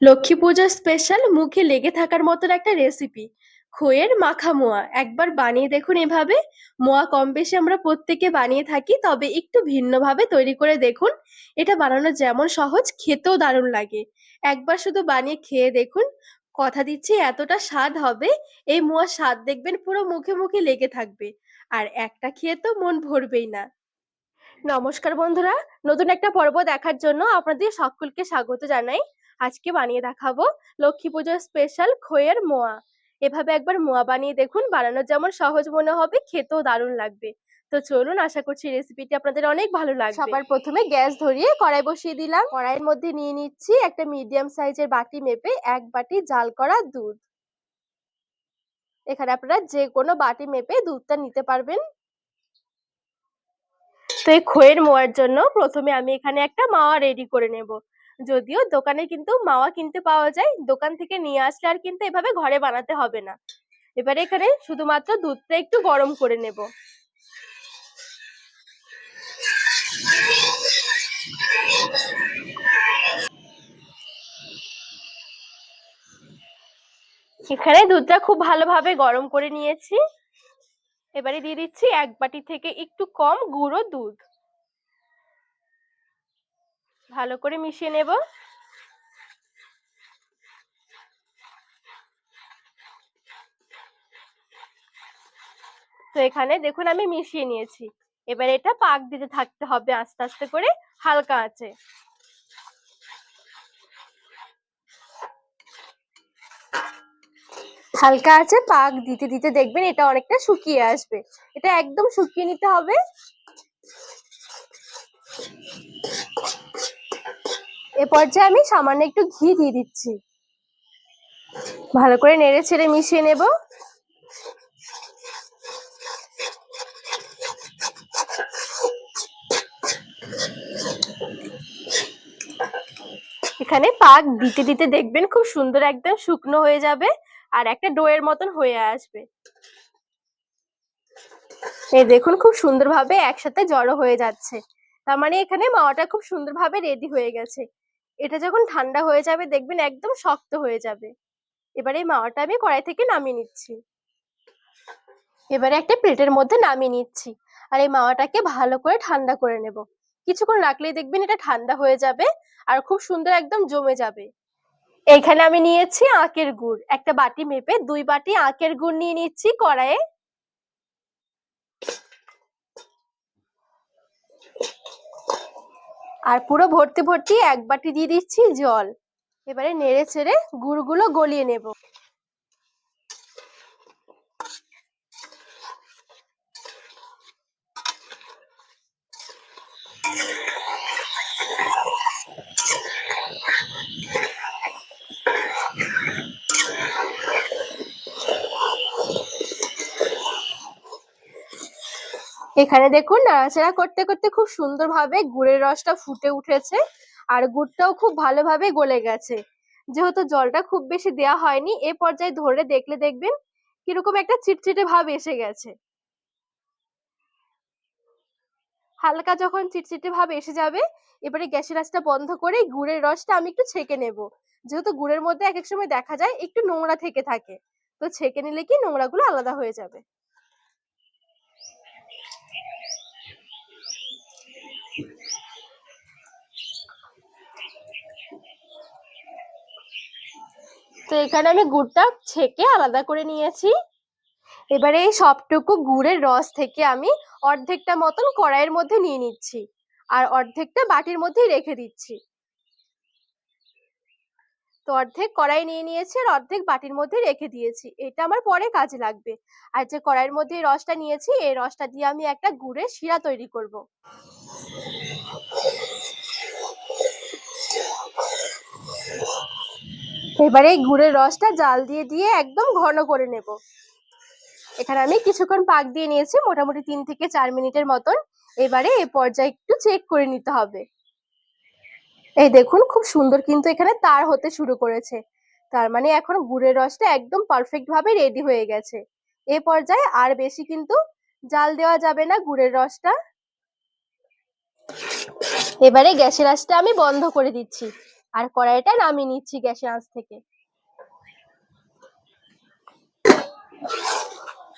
লক্ষ্মী পুজোর স্পেশাল মুখে লেগে থাকার মতন একটা রেসিপি খইয়ের মাখা মোয়া। একবার বানিয়ে দেখুন এভাবে। মোয়া কম বেশি আমরা প্রত্যেকে বানিয়ে থাকি, তবে একটু ভিন্নভাবে তৈরি করে দেখুন। এটা বানানো যেমন সহজ, খেতেও দারুণ লাগে। একবার শুধু বানিয়ে খেয়ে দেখুন। কথা দিচ্ছি, এতটা স্বাদ হবে। এই মোয়ার স্বাদ দেখবেন পুরো মুখে মুখে লেগে থাকবে। আর একটা খেয়ে তো মন ভরবেই না। নমস্কার বন্ধুরা। নতুন একটা পর্ব দেখার জন্য আপনাদের সকলকে স্বাগত জানাই। আজকে বানিয়ে দেখাবো লক্ষ্মী পুজোর স্পেশাল খইয়ের মোয়া। এভাবে একবার মোয়া বানিয়ে দেখুন বানানো যেমন সহজ মনে হবে, খেতেও দারুণ লাগবে। তো চলুন, আশা করছি রেসিপিটি আপনাদের অনেক ভালো লাগবে। সবার প্রথমে গ্যাস ধরিয়ে কড়াই বসিয়ে দিলাম। কড়াইয়ের মধ্যে নিয়ে নিচ্ছি একটা মিডিয়াম সাইজের বাটি মেপে এক বাটি জাল করা দুধ। এখানে আপনারা যে কোনো বাটি মেপে দুধটা নিতে পারবেন। তো এই খইয়ের মোয়ার জন্য প্রথমে আমি এখানে একটা মাওয়া রেডি করে নেব। যদিও দোকানে কিন্তু মাওয়া কিনতে পাওয়া যায়, দোকান থেকে নিয়ে আসলে আর কিন্তু এভাবে ঘরে বানাতে হবে না। এবারে এখানে শুধুমাত্র দুধটা একটু গরম করে নেব। এখানে দুধটা খুব ভালোভাবে গরম করে নিয়েছি। এবারে দিয়ে দিচ্ছি এক বাটি থেকে একটু কম গুঁড়ো দুধ। ভালো করে মিশিয়ে নেব। তো এখানে দেখুন আমি মিশিয়ে নিয়েছি। এবার এটা পাক দিতে থাকতে হবে আস্তে আস্তে করে, হালকা আছে। হালকা আছে, পাক দিতে দিতে দেখবেন এটা অনেকটা শুকিয়ে আসবে। এটা একদম শুকিয়ে নিতে হবে। এ পর্যায়ে আমি সামান্য একটু ঘি দিয়ে দিচ্ছি। ভালো করে নেড়ে ছেড়ে মিশিয়ে নেব। এখানে পাক দিতে দিতে দেখবেন খুব সুন্দর একদম শুকনো হয়ে যাবে আর একটা ডোয়ের মতন হয়ে আসবে। এই দেখুন খুব সুন্দরভাবে একসাথে জড়ো হয়ে যাচ্ছে। তার মানে এখানে মাওয়াটা খুব সুন্দরভাবে রেডি হয়ে গেছে। এটা যখন ঠান্ডা হয়ে যাবে, দেখবেন একদম শক্ত হয়ে যাবে। এবারে এই মাওয়াটা আমি কড়াই থেকে নামিয়ে নিচ্ছি। এবারে একটা প্লেটের মধ্যে নামিয়ে নিচ্ছি। আর এই মাওয়াটাকে ভালো করে ঠান্ডা করে নেব। কিছুক্ষণ রাখলেই দেখবেন এটা ঠান্ডা হয়ে যাবে আর খুব সুন্দর একদম জমে যাবে। এখানে আমি নিয়েছি আখের গুড়। একটা বাটি মেপে দুই বাটি আখের গুড় নিয়ে নিচ্ছি কড়াইয়ে। আর পুরো ভর্তি ভর্তি এক বাটি দিয়ে দিচ্ছি জল। এবারে নেড়ে চেড়ে গুড়গুলো গলিয়ে নেব। এখানে দেখুন, নাড়াচাড়া করতে করতে খুব সুন্দরভাবে গুড়ের রসটা ফুটে উঠেছে আর গুড়টাও খুব ভালোভাবে গলে গেছে। যেহেতু জলটা খুব বেশি দেওয়া হয়নি, এ পর্যায়ে ধরে দেখলে দেখবেন কীরকম একটা চিটচিটে ভাব এসে গেছে। হালকা যখন চিটচিটে ভাব এসে যাবে, এবারে গ্যাসের আঁচটা বন্ধ করে গুড়ের রসটা আমি একটু ছেঁকে নেব। যেহেতু গুড়ের মধ্যে এক এক সময় দেখা যায়, একটু নোংরা থেকে থাকে। তো ছেঁকে নিলে কি নোংরাগুলো আলাদা হয়ে যাবে। তো এখানে আমি গুড়টা ছেঁকে আলাদা করে নিয়েছি। এবারে এই সবটুকু গুড়ের রস থেকে আমি অর্ধেকটা মতন কড়াইয়ের মধ্যে নিয়ে নিচ্ছি আর অর্ধেকটা বাটির মধ্যেই রেখে দিচ্ছি। তো অর্ধেক কড়াই নিয়ে নিয়েছি আর অর্ধেক বাটির মধ্যে রেখে দিয়েছি। এটা আমার পরে কাজে লাগবে। আর যে কড়াইয়ের মধ্যে রসটা নিয়েছি, এই রসটা দিয়ে আমি একটা গুড়ের শিরা তৈরি করব। এবারে গুড়ের রসটা জাল দিয়ে দিয়ে একদম ঘন করে নেব। এখানে আমি কিছুক্ষণ পাক দিয়ে নিয়েছি, মোটামুটি তিন থেকে চার মিনিটের মতন। এবারে এ পর্যায়ে একটু চেক করে নিতে হবে। এই দেখুন, খুব সুন্দর কিন্তু এখানে তার হতে শুরু করেছে। তার মানে এখন গুড়ের রসটা একদম পারফেক্ট ভাবে রেডি হয়ে গেছে। এ পর্যায়ে আর বেশি কিন্তু জাল দেওয়া যাবে না গুড়ের রসটা। এবারে গ্যাসের আঁচটা আমি বন্ধ করে দিচ্ছি। আর কড়াইটা নামিয়ে নিচ্ছি গ্যাসের আঁচ থেকে।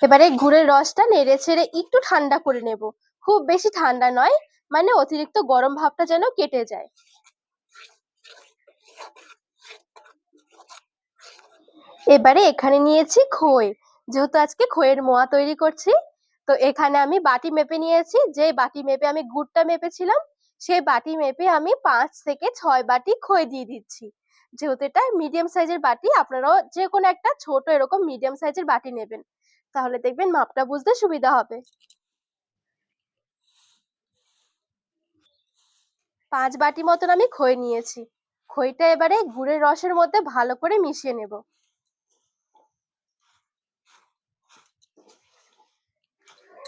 এবারে গুড়ের রসটা নেড়ে ছেড়ে একটু ঠান্ডা করে নেব। খুব বেশি ঠান্ডা নয় মানে অতিরিক্ত গরম ভাবটা যেন কেটে যায়। এবারে এখানে নিয়েছি খই, যেহেতু আজকে খইয়ের মোয়া তৈরি করছি, তো এখানে আমি বাটি মেপে নিয়েছি। যে বাটি মেপে আমি গুড়টা মেপেছিলাম সেই বাটি মেপে আমি পাঁচ থেকে ছয় বাটি খই দিয়ে দিচ্ছি। যেহেতু এটা মিডিয়াম সাইজের বাটি, আপনারাও যে কোনো একটা ছোট এরকম মিডিয়াম সাইজের বাটি নেবেন। তাহলে দেখবেন মাপটা বুঝতে সুবিধা হবে। পাঁচ বাটি মতন আমি খই নিয়েছি। খইটা এবারে গুড়ের রসের মধ্যে ভালো করে মিশিয়ে নেব।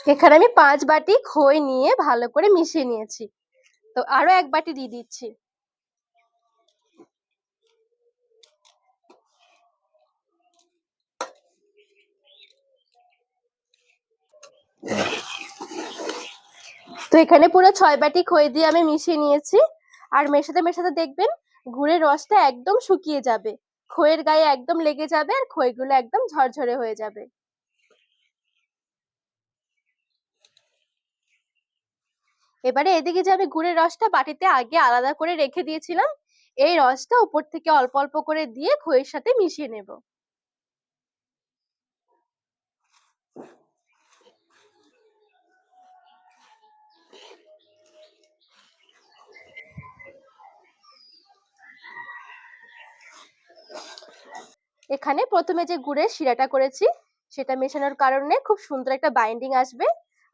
এখানে আমি পাঁচ বাটি খই নিয়ে ভালো করে মিশিয়ে নিয়েছি। তো আরও এক বাটি দিয়ে দিচ্ছি। তো এখানে পুরো ছয় বাটি খই দিয়ে আমি মিশিয়ে নিয়েছি। আর মেশাতে মেশাতে দেখবেন গুড়ের রসটা একদম শুকিয়ে যাবে। খইয়ের গায়ে একদম লেগে যাবে আর খইগুলো একদম ঝরঝরে হয়ে যাবে। এবারে এদিকে যে আমি গুড়ের রসটা বাটিতে আগে আলাদা করে রেখে দিয়েছিলাম, এই রসটা উপর থেকে অল্প অল্প করে দিয়ে খইয়ের সাথে মিশিয়ে নেব। এখানে প্রথমে যে গুড়ের শিরাটা করেছি, সেটা মেশানোর কারণে খুব সুন্দর একটা বাইন্ডিং আসবে।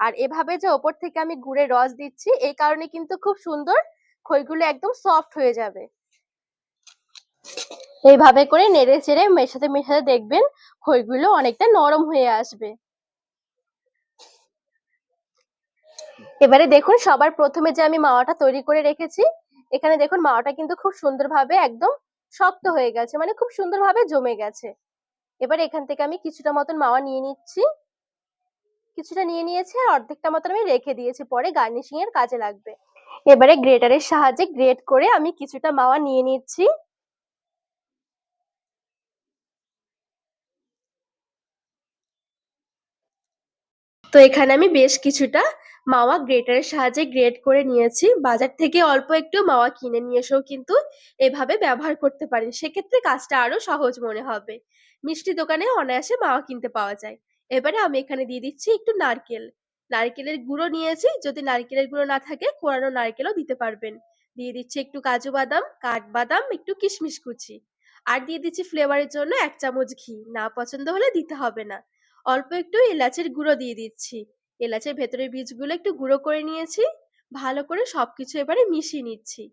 আর এভাবে যে ওপর থেকে আমি গুড়ের রস দিচ্ছি, এই কারণে কিন্তু খুব সুন্দর খইগুলো একদম সফট হয়ে যাবে। এইভাবে করে নেড়ে চেড়ে মেশাতে মেশাতে দেখবেন খইগুলো অনেকটা নরম হয়ে আসবে। এবারে দেখুন সবার প্রথমে যে আমি মাওয়াটা তৈরি করে রেখেছি, এখানে দেখুন মাওয়াটা কিন্তু খুব সুন্দরভাবে একদম শক্ত হয়ে গেছে মানে খুব সুন্দরভাবে জমে গেছে। এবার এখান থেকে আমি কিছুটা মতন মাওয়া নিয়ে নিচ্ছি। কিছুটা নিয়ে নিয়েছি আর অর্ধেকটা মতন আমি রেখে দিয়েছি। পরে গার্নিশিং এর কাজে লাগবে। এবারে গ্রেটারের সাহায্যে গ্রেট করে আমি কিছুটা মাওয়া নিয়ে নিচ্ছি। তো এখানে আমি বেশ কিছুটা মাওয়া গ্রেটারের সাহায্যে গ্রেট করে নিয়েছি। বাজার থেকে অল্প একটু মাওয়া কিনে নিয়ে এসেও কিন্তু এভাবে ব্যবহার করতে পারেন। সেক্ষেত্রে কাজটা আরও সহজ মনে হবে। মিষ্টি দোকানে অনায়াসে মাওয়া কিনতে পাওয়া যায়। এবারে আমি এখানে দিয়ে দিচ্ছি একটু নারকেল। নারকেলের গুঁড়ো নিয়েছি, যদি নারকেলের গুঁড়ো না থাকে কোরানো নারকেলও দিতে পারবেন। দিয়ে দিচ্ছি একটু কাজু বাদাম কাঠবাদাম একটু কিশমিশ কুচি। আর দিয়ে দিচ্ছি ফ্লেভারের জন্য এক চামচ ঘি। না পছন্দ হলে দিতে হবে না। অল্প একটু এলাচের গুঁড়ো দিয়ে দিচ্ছি। এলাচের ভেতরের বীজগুলো একটু গুঁড়ো করে নিয়েছি। ভালো করে সবকিছু এবারে মিশিয়ে নিচ্ছি।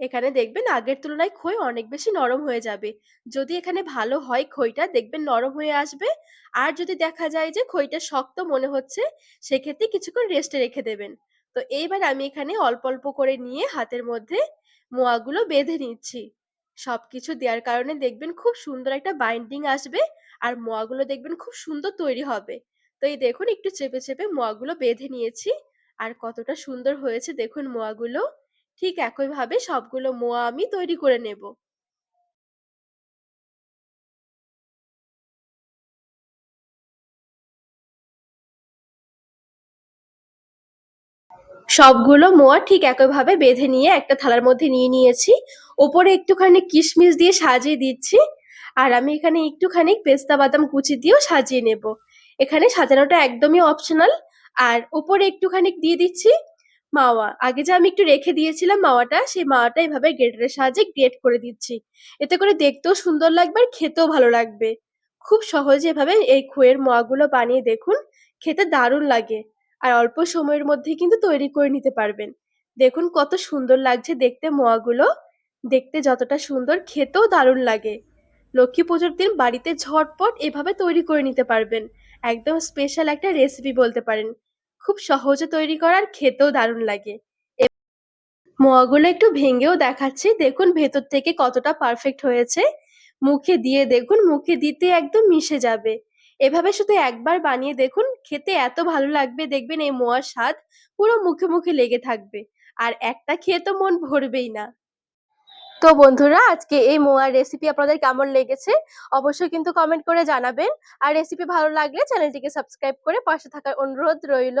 এখানে দেখবেন আগের তুলনায় খই অনেক বেশি নরম হয়ে যাবে। যদি এখানে ভালো হয় খইটা, দেখবেন নরম হয়ে আসবে। আর যদি দেখা যায় যে খইটা শক্ত মনে হচ্ছে, সেক্ষেত্রে কিছুক্ষণ রেস্টে রেখে দেবেন। তো এইবার আমি এখানে অল্প অল্প করে নিয়ে হাতের মধ্যে মোয়াগুলো বেঁধে নিচ্ছি। সবকিছু দেওয়ার কারণে দেখবেন খুব সুন্দর একটা বাইন্ডিং আসবে আর মোয়াগুলো দেখবেন খুব সুন্দর তৈরি হবে। তো এই দেখুন, একটু চেপে চেপে মোয়াগুলো বেঁধে নিয়েছি। আর কতটা সুন্দর হয়েছে দেখুন মোয়াগুলো। ঠিক একইভাবে সবগুলো মোয়া আমি তৈরি করে নেব। সবগুলো মোয়া ঠিক একইভাবে বেঁধে নিয়ে একটা থালার মধ্যে নিয়ে নিয়েছি। ওপরে একটুখানি কিশমিশ দিয়ে সাজিয়ে দিচ্ছি। আর আমি এখানে একটুখানি পেস্তা বাদাম কুচি দিয়েও সাজিয়ে নেব। এখানে সাজানোটা একদমই অপশনাল আর ওপরে একটুখানি দিয়ে দিচ্ছি মাওয়া। আগে যে আমি একটু রেখে দিয়েছিলাম মাওয়াটা, সেই মাওয়াটা এভাবে গ্রেটারের সাহায্যে গ্রেট করে দিচ্ছি। এতে করে দেখতেও সুন্দর লাগবে আর খেতেও ভালো লাগবে। খুব সহজে এভাবে এই খইয়ের মোয়াগুলো বানিয়ে দেখুন, খেতে দারুণ লাগে। আর অল্প সময়ের মধ্যেই কিন্তু তৈরি করে নিতে পারবেন। দেখুন কত সুন্দর লাগছে দেখতে মোয়াগুলো। দেখতে যতটা সুন্দর, খেতেও দারুণ লাগে। লক্ষ্মী পুজোর দিন বাড়িতে ঝটপট এভাবে তৈরি করে নিতে পারবেন। একদম স্পেশাল একটা রেসিপি বলতে পারেন। খুব সহজে তৈরি করার খেতেও দারুণ লাগে। মোয়াগুলো একটু ভেঙেও দেখাচ্ছি। দেখুন ভেতর থেকে কতটা পারফেক্ট হয়েছে। মুখে দিয়ে দেখুন, মুখে দিতে একদম মিশে যাবে। এভাবে শুধু একবার বানিয়ে দেখুন, খেতে এত ভালো লাগবে। দেখবেন এই মোয়ার স্বাদ পুরো মুখে মুখে লেগে থাকবে। আর একটা খেয়ে তো মন ভরবেই না। তো বন্ধুরা, আজকে এই মোয়ার রেসিপি আপনাদের কেমন লেগেছে অবশ্যই কিন্তু কমেন্ট করে জানাবেন। আর রেসিপি ভালো লাগলে চ্যানেলটিকে সাবস্ক্রাইব করে পাশে থাকার অনুরোধ রইল।